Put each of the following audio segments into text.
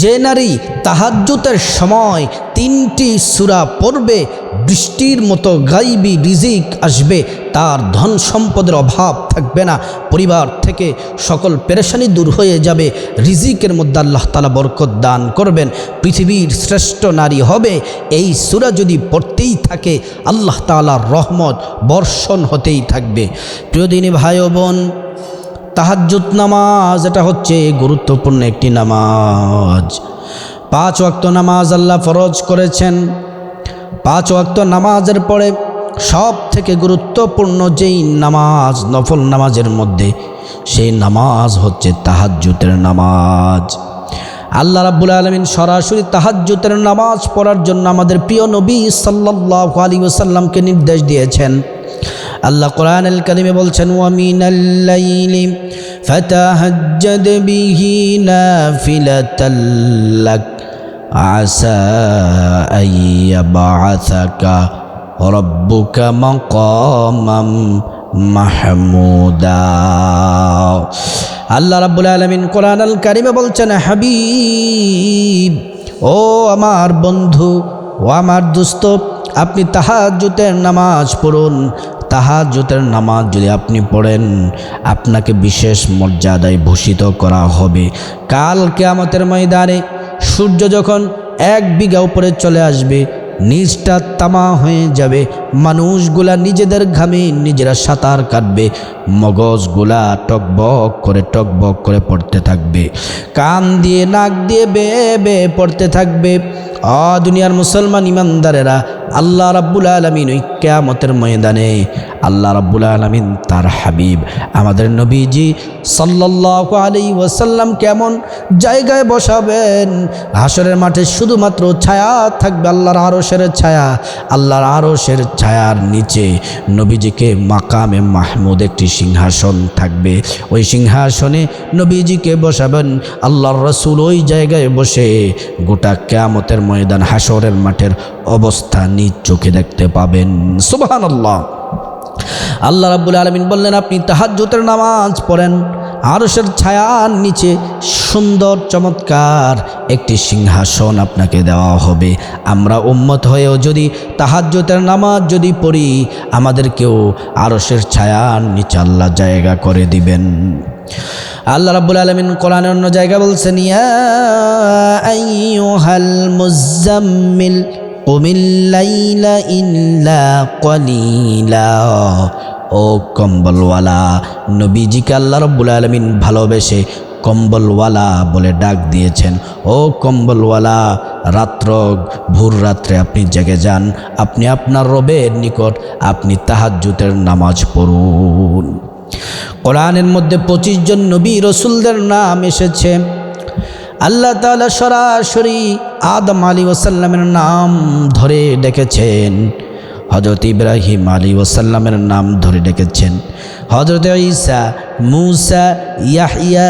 যে নারী তাহাজ্জুতের সময় তিনটি সুরা পড়বে, বৃষ্টির মতো গাইবি রিজিক আসবে, তার ধন সম্পদের অভাব থাকবে না। পরিবার থেকে সকল পেরেশানি দূর হয়ে যাবে, রিজিকের মধ্যে আল্লাহ তালা বরকত দান করবেন। পৃথিবীর শ্রেষ্ঠ নারী হবে, এই সুরা যদি পড়তেই থাকে, আল্লাহ তালার রহমত বর্ষণ হতেই থাকবে। প্রিয়দিনী ভাই বোন তাহাজ্জুদ নামাজ, এটা হচ্ছে গুরুত্বপূর্ণ একটি নামাজ। পাঁচ ওয়াক্ত নামাজ আল্লাহ ফরজ করেছেন। পাঁচ ওয়াক্ত নামাজের পরে সব থেকে গুরুত্বপূর্ণ যেই নামাজ, নফল নামাজের মধ্যে, সেই নামাজ হচ্ছে তাহাজ্জুতের নামাজ। আল্লাহ রাব্বুল আলমিন সরাসরি তাহাজ্জুতের নামাজ পড়ার জন্য আমাদের প্রিয় নবী সাল্লাহ আলী ওসাল্লামকে নির্দেশ দিয়েছেন। আল্লাহ কোরআন আল কালিমে বলছেন ওয়ামিন আল্লাইলি ফাতাহাজ্জাদ বিহি নাফিলাতাল্লাক আসা আইয়াবাআসাকা রব্বুকা মাকামাম মাহমুদা। আল্লাহ রাব্বুল আলামিন কোরআন আল কারিমে বলছেন, হাবিব, ও আমার বন্ধু, ও আমার দোস্ত, আপনি তাহাজ্জুতের নামাজ পড়ুন তাহাজ্জুতের নামাজ যদি আপনি পড়েন, আপনাকে বিশেষ মর্যাদায় ভূষিত করা হবে। কাল কেয়ামতের ময়দানে সূর্য যখন এক বিঘা উপরে চলে আসবে, নিচটা তামা হয়ে যাবে, মানুষগুলা নিজেদের ঘামে নিজেরা সাঁতার কাটবে, মগজগুলা টকবক করে টকবক করে পড়তে থাকবে, কান দিয়ে নাক দিয়ে বে বেয়ে পড়তে থাকবে। অ দুনিয়ার মুসলমান ইমানদারেরা আল্লাহ রাব্বুল আলমিন ওই কেয়ামতের ময়দানে আল্লাহ রাব্বুল আলমিন তার হাবিব, আমাদের নবীজি সাল্লাহ আলী ওয়াসাল্লাম কেমন জায়গায় বসাবেন? হাসরের মাঠে শুধুমাত্র ছায়া থাকবে আল্লাহর আরশের ছায়া, আল্লাহর আরশের ছায়ার নিচে নবীজিকে মাকামে মাহমুদ একটি সিংহাসন থাকবে। ওই সিংহাসনে নবীজিকে বসাবেন, আল্লাহর রসুল ওই জায়গায় বসে গোটা কেয়ামতের ময়দান হাসরের মাঠের অবস্থা নিজ চোখে দেখতে পাবেন। সুবাহান আল্লাহ আল্লাহ রাব্বুল আলমিন বললেন, আপনি তাহাজ্জুতের নামাজ পড়েন, আরশের ছায়ার নিচে সুন্দর, চমৎকার একটি সিংহাসন আপনাকে দেওয়া হবে। আমরা উম্মত হয়েও যদি তাহাজ্জুতের নামাজ যদি পড়ি, আমাদেরকেও আরশের ছায়ার নিচে আল্লাহ জায়গা করে দিবেন। আল্লাহ রাব্বুল আলমিন কোরআনের অন্য জায়গা বলছেন, ইয়া আইয়ুহাল মুজাম্মিল কুমিল্লাইলা ইল্লা কলিলা। ও কম্বলওয়ালা, নবীজিকে আল্লাহ রব্বুল আলমিন ভালোবেসে কম্বলওয়ালা বলে ডাক দিয়েছেন। ও কম্বলওয়ালা, রাত্র, ভোর রাত্রে আপনি জেগে যান, আপনি আপনার রবের নিকট আপনি তাহাজ্জুতের নামাজ পড়ুন। কোরআনের মধ্যে পঁচিশ জন নবী রসুলদের নাম এসেছে। আল্লাহ তালা সরাসরি আদম আলী ওসাল্লামের নাম ধরে ডেকেছেন। হজরত ইব্রাহিম আলী ওসাল্লামের নাম ধরে ডেকেছেন। হজরত ঈসা, মুসা ইয়াহিয়া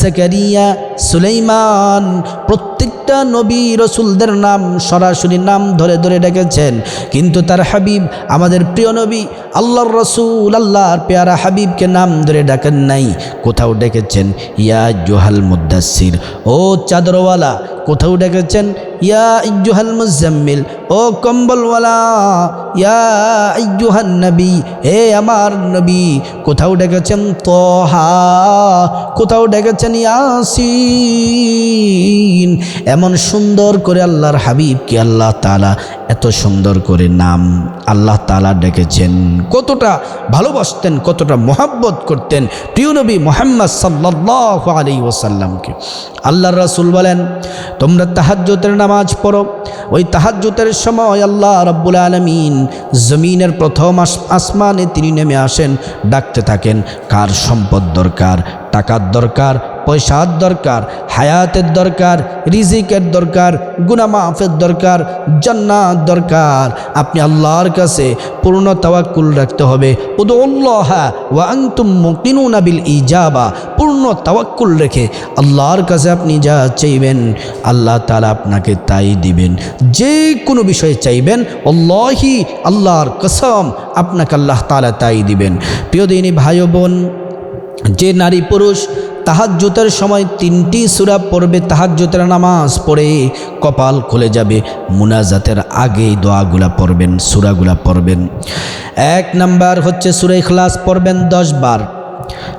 জাকারিয়া, সুলাইমান প্রত্যেকটা নবী রসুলদের নাম সরাসরি নাম ধরে ধরে ডেকেছেন। কিন্তু তার হাবিব, আমাদের প্রিয় নবী, আল্লাহর রসুল, আল্লাহর পেয়ারা হাবিবকে নাম ধরে ডাকেন নাই, কোথাও ডেকেছেন। ইয়া জোহাল মুদাসির ও চাদরওয়ালা কোথাও ডেকেছেন? ইয়া ইজুহাল মুজাম্মিল, ও কম্বলওয়ালা, ইয়া ইজুহান নবী, হে আমার নবী, কোথাও ডেকেছেন তোহা? কোথাও ডেকেছেন ইয়াসিন? এমন সুন্দর করে আল্লাহর হাবিবকে আল্লাহ তালা এত সুন্দর করে নাম আল্লাহ তালা ডেকেছেন। কতটা ভালোবাসতেন, কতটা মোহাব্বত করতেন প্রিয় নবী মোহাম্মদ সাল্লাহ আলী ওসাল্লামকে আল্লাহ রাসুল বলেন তোমরা তাহাজ্যতের নামাজ পড়ো। ওই তাহাজ্যতের সময় আল্লাহ রব্বুল আলমিন জমিনের প্রথম আসমানে তিনি নেমে আসেন, ডাকতে থাকেন, কার সম্পদ দরকার, টাকার দরকার পয়সার দরকার, হায়াতের দরকার, রিজিকের দরকার গুনামাফের দরকার, জান্নাত দরকার। আপনি আল্লাহর কাছে পূর্ণ তাওয়াক্কুল রাখতে হবে। বিল ইজাবা। পূর্ণ তাওয়াক্কুল রেখে আল্লাহর কাছে আপনি যা চাইবেন, আল্লাহ তাআলা আপনাকে তাই দিবেন। যে কোনো বিষয়ে চাইবেন অল্লাহি আল্লাহর কসম আপনাকে আল্লাহ তাআলা তাই দিবেন। প্রিয় দিনী ভাই বোন যে নারী পুরুষ তাহাজ্জুতের সময় তিনটি সুরা পড়বে, তাহাজ্জুতের নামাজ পড়ে কপাল খুলে যাবে। মুনাজাতের আগেই দোয়াগুলা পড়বেন, সুরাগুলা পড়বেন। এক নাম্বার হচ্ছে সুরে ইখলাস পড়বেন দশ বার।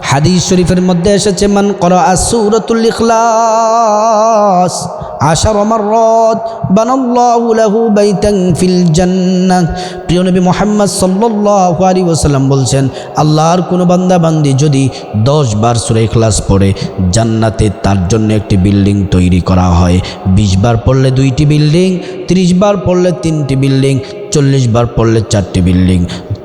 হাদিস শরীফের মধ্যে এসেছে, মান করা আসুরতুল ইখলাস। আশার মাররাত বানাল্লাহু লাহু বাইতান ফিল জান্নাহ। প্রিয় নবী মুহাম্মদ সাল্লাল্লাহু আলাইহি ওয়াসাল্লাম বলছেন, আল্লাহর কোনো বান্দা বান্দি যদি 10 বার সূরা ইখলাস পড়ে, জান্নাতে তার জন্য একটি বিল্ডিং তৈরি করা হয়। 20 বার পড়লে দুইটি বিল্ডিং 30 বার পড়লে তিনটি বিল্ডিং, চল্লিশ বার পড়লে চারটি বিল্ডিং।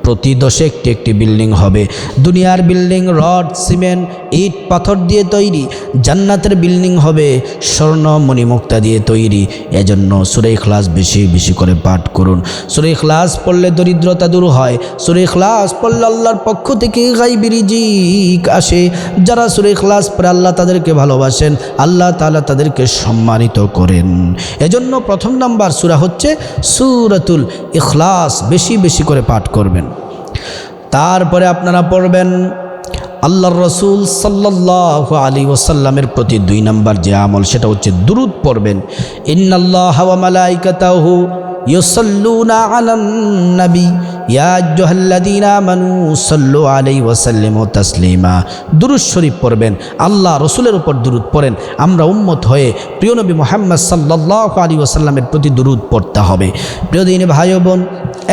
প্রতি দশে একটি একটি বিল্ডিং হবে। দুনিয়ার বিল্ডিং, রড, সিমেন্ট, ইট, পাথর দিয়ে তৈরি। জান্নাতের বিল্ডিং হবে স্বর্ণ মণিমুক্তা দিয়ে তৈরি। এজন্য সুরে খ্লাস বেশি বেশি করে পাঠ করুন। সুরে খ্লাস পড়লে দরিদ্রতা দূর হয়। সুরে খ্লাস পড়লে আল্লাহর পক্ষ থেকে গাইবিরিজিক আসে। যারা সুরে খ্লাস পরে আল্লাহ তাদেরকে ভালোবাসেন, আল্লাহ তাআলা তাদেরকে সম্মানিত করেন। এজন্য প্রথম নাম্বার সুরা হচ্ছে সুরাতুল ইখলাস। বেশি বেশি করে পাঠ করবেন। তারপরে আপনারা পড়বেন, আল্লাহর রসুল সাল্লাহ আলী ওসাল্লামের প্রতি দুই নম্বর যে আমল, সেটা হচ্ছে দুরুদ পড়বেন। ইন্নাল্লাহ হওয়া মালাইকাতাহু ইউসাল্লুনা আলান ওয়া সাল্লিমু তাসলিমা। শরীফ পড়বেন, আল্লাহ রসুলের উপর দুরুদ পড়েন, আমরা উম্মত হয়ে প্রিয় নবী মুহাম্মদ সাল্লাল্লাহু আলাইহি ওয়াসাল্লামের প্রতি দুরুদ পড়তে হবে। প্রিয় দিন ভাই বোন,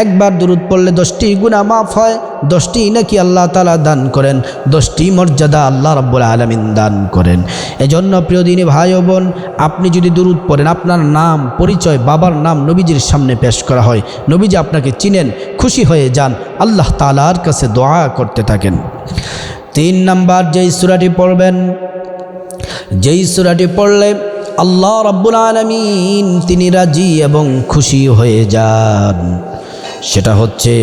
একবার দুরুদ পড়লে দশটি গুণা মাফ হয়, দশটি নাকি আল্লাহ তালা দান করেন, দশটি মর্যাদা আল্লাহ রব্বুল আলমিন দান করেন। এজন্য প্রিয় দিনী ভাই বোন, আপনি যদি দুরুদ পড়েন, আপনার নাম, পরিচয়, বাবার নাম নবীজির সামনে পেশ করা হয়। নবীজি আপনাকে চিনেন, খুশি হয়ে যান, আল্লাহ তালার কাছে দোয়া করতে থাকেন। তিন নাম্বার, যেই সুরাটি পড়বেন, যেই সুরাটি পড়লে আল্লাহ রব্বুল আলমিন তিনি রাজি এবং খুশি হয়ে যান। সেটা হচ্ছে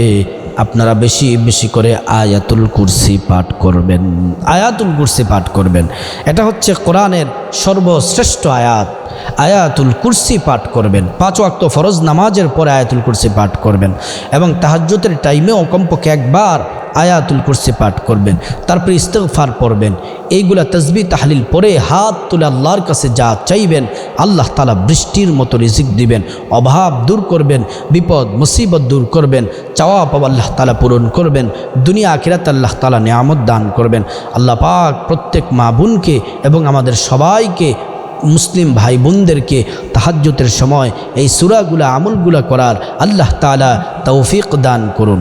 আপনারা বেশি বেশি করে আয়াতুল কুরসি পাঠ করবেন। আয়াতুল কুরসি পাঠ করবেন। এটা হচ্ছে কোরআনের সর্বশ্রেষ্ঠ আয়াত। আয়াতুল কুরসি পাঠ করবেন। পাঁচ ওয়াক্ত ফরজ নামাজের পরে আয়াতুল কুরসি পাঠ করবেন। এবং তাহাজ্যতের টাইমেও কমপক্ষে একবার আয়াতুল কুরসি পাঠ করবেন, তারপরে ইস্তফার পড়বেন। এইগুলা তসবি তাহলিল পরে হাত তুলে আল্লাহর কাছে যা চাইবেন, আল্লাহ তালা বৃষ্টির মতো রিজিক দিবেন, অভাব দূর করবেন, বিপদ, মুসিবত দূর করবেন চাওয়া পাওয়া আল্লাহ তালা পূরণ করবেন, দুনিয়া, আখিরাত আল্লাহ তালা নিয়ামত দান করবেন। আল্লাহ পাক প্রত্যেক মা বোনকে এবং আমাদের সবাইকে, মুসলিম ভাই বোনদেরকে তাহাজ্যতের সময় এই সুরাগুলা আমলগুলা করার আল্লাহ তালা তৌফিক দান করুন।